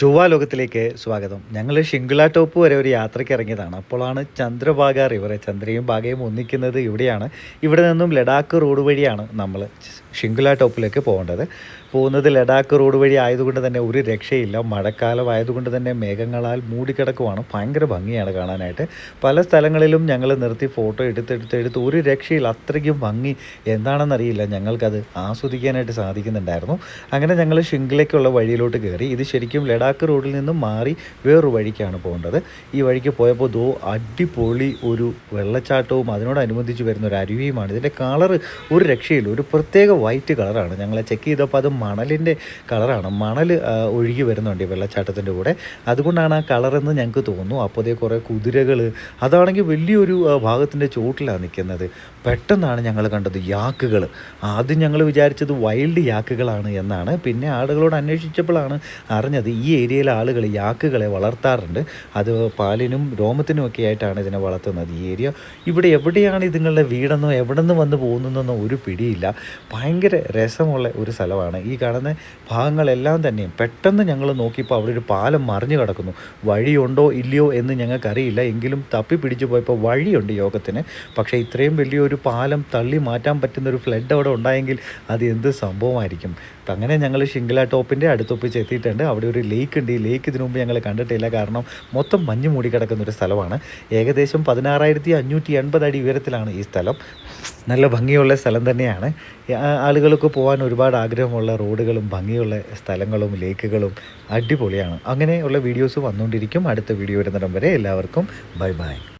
ചൊവ്വ ലോകത്തിലേക്ക് സ്വാഗതം. ഞങ്ങൾ ഷിംഗ്ല ടോപ്പ് വരെ ഒരു യാത്രയ്ക്ക് ഇറങ്ങിയതാണ്. അപ്പോഴാണ് ചന്ദ്രഭാഗ റിവർ ചന്ദ്രയും ഭാഗയും ഒന്നിക്കുന്നത് ഇവിടെയാണ്. ഇവിടെ നിന്നും ലഡാക്ക് റോഡ് വഴിയാണ് നമ്മൾ ഷിംഗ്ല ടോപ്പിലേക്ക് പോകേണ്ടത്. പോകുന്നത് ലഡാക്ക് റോഡ് വഴി ആയതുകൊണ്ട് തന്നെ ഒരു രക്ഷയില്ല. മഴക്കാലം ആയതുകൊണ്ട് തന്നെ മേഘങ്ങളാൽ മൂടിക്കിടക്കുവാണ്. ഭയങ്കര ഭംഗിയാണ് കാണാനായിട്ട്. പല സ്ഥലങ്ങളിലും ഞങ്ങൾ നിർത്തി ഫോട്ടോ എടുത്തെടുത്തെടുത്ത് ഒരു രക്ഷയിൽ അത്രയ്ക്കും ഭംഗി. എന്താണെന്നറിയില്ല. ഞങ്ങൾക്കത് ആസ്വദിക്കാനായിട്ട് സാധിക്കുന്നുണ്ടായിരുന്നു. അങ്ങനെ ഞങ്ങൾ ഷിംഗിലേക്കുള്ള വഴിയിലോട്ട് കയറി. ഇത് ശരിക്കും ലഡാക്ക് റോഡിൽ നിന്നും മാറി വേറൊരു വഴിക്കാണ് പോകേണ്ടത്. ഈ വഴിക്ക് പോയപ്പോൾ ദോ അടിപൊളി ഒരു വെള്ളച്ചാട്ടവും അതിനോടനുബന്ധിച്ച് വരുന്ന ഒരു അരുവിയുമാണ്. ഇതിന്റെ കളർ ഒരു രക്ഷയില്ല. ഒരു പ്രത്യേക വൈറ്റ് കളറാണ്. ഞങ്ങളെ ചെക്ക് ചെയ്തപ്പോൾ അത് മണലിന്റെ കളറാണ്. മണൽ ഒഴുകി വരുന്നുണ്ട് ഈ വെള്ളച്ചാട്ടത്തിന്റെ കൂടെ. അതുകൊണ്ടാണ് ആ കളറെന്ന് ഞങ്ങൾക്ക് തോന്നുന്നു. അപ്പോൾ അതേ കുറേ കുതിരകൾ അതാണെങ്കിൽ വലിയൊരു ഭാഗത്തിന്റെ ചോട്ടിലാണ് നിൽക്കുന്നത്. പെട്ടെന്നാണ് ഞങ്ങൾ കണ്ടത് യാക്കുകൾ ആദ്യം ഞങ്ങൾ വിചാരിച്ചത് വൈൽഡ് യാക്കുകളാണ് എന്നാണ്. പിന്നെ ആളുകളോട് അന്വേഷിച്ചപ്പോഴാണ് അറിഞ്ഞത് ഈ ഏരിയയിലെ ആളുകൾ യാക്കുകളെ വളർത്താറുണ്ട്. അത് പാലിനും രോമത്തിനും ഒക്കെ ആയിട്ടാണ് ഇതിനെ വളർത്തുന്നത് ഈ ഏരിയ. ഇവിടെ എവിടെയാണ് ഇതുങ്ങളുടെ വീടെന്നോ എവിടെ നിന്ന് വന്ന് പോകുന്നതെന്നോ ഒരു പിടിയില്ല. ഭയങ്കര രസമുള്ള ഒരു സ്ഥലമാണ്. ഈ കാണുന്ന ഭാഗങ്ങളെല്ലാം തന്നെയും പെട്ടെന്ന് ഞങ്ങൾ നോക്കിയപ്പോൾ അവിടെ ഒരു പാലം മറിഞ്ഞു കിടക്കുന്നു. വഴിയുണ്ടോ ഇല്ലയോ എന്ന് ഞങ്ങൾക്കറിയില്ല. എങ്കിലും തപ്പി പിടിച്ചു പോയപ്പോൾ വഴിയുണ്ട് യോഗത്തിന്. പക്ഷേ ഇത്രയും വലിയൊരു പാലം തള്ളി മാറ്റാൻ പറ്റുന്ന ഒരു ഫ്ലഡ് അവിടെ ഉണ്ടായെങ്കിൽ അത് എന്ത് സംഭവമായിരിക്കും? അങ്ങനെ ഞങ്ങൾ ഷിംഗ്ല ടോപ്പിന്റെ അടുത്തൊപ്പിച്ച് എത്തിയിട്ടുണ്ട്. അവിടെ ഒരു ലേക്ക് ഉണ്ട് ഈ ലേക്ക് ഇതിനു മുമ്പ് ഞങ്ങൾ കണ്ടിട്ടില്ല. കാരണം മൊത്തം മഞ്ഞ് മൂടി കിടക്കുന്ന ഒരു സ്ഥലമാണ്. ഏകദേശം പതിനാറായിരത്തി അഞ്ഞൂറ്റി എൺപത് അടി ഉയരത്തിലാണ് ഈ സ്ഥലം. നല്ല ഭംഗിയുള്ള സ്ഥലം തന്നെയാണ്. ആളുകൾക്ക് പോകാൻ ഒരുപാട് ആഗ്രഹമുള്ള റോഡുകളും ഭംഗിയുള്ള സ്ഥലങ്ങളും ലേക്കുകളും അടിപൊളിയാണ്. അങ്ങനെയുള്ള വീഡിയോസ് വന്നുകൊണ്ടിരിക്കും. അടുത്ത വീഡിയോ വരുന്നിടം വരെ എല്ലാവർക്കും ബൈ ബൈ.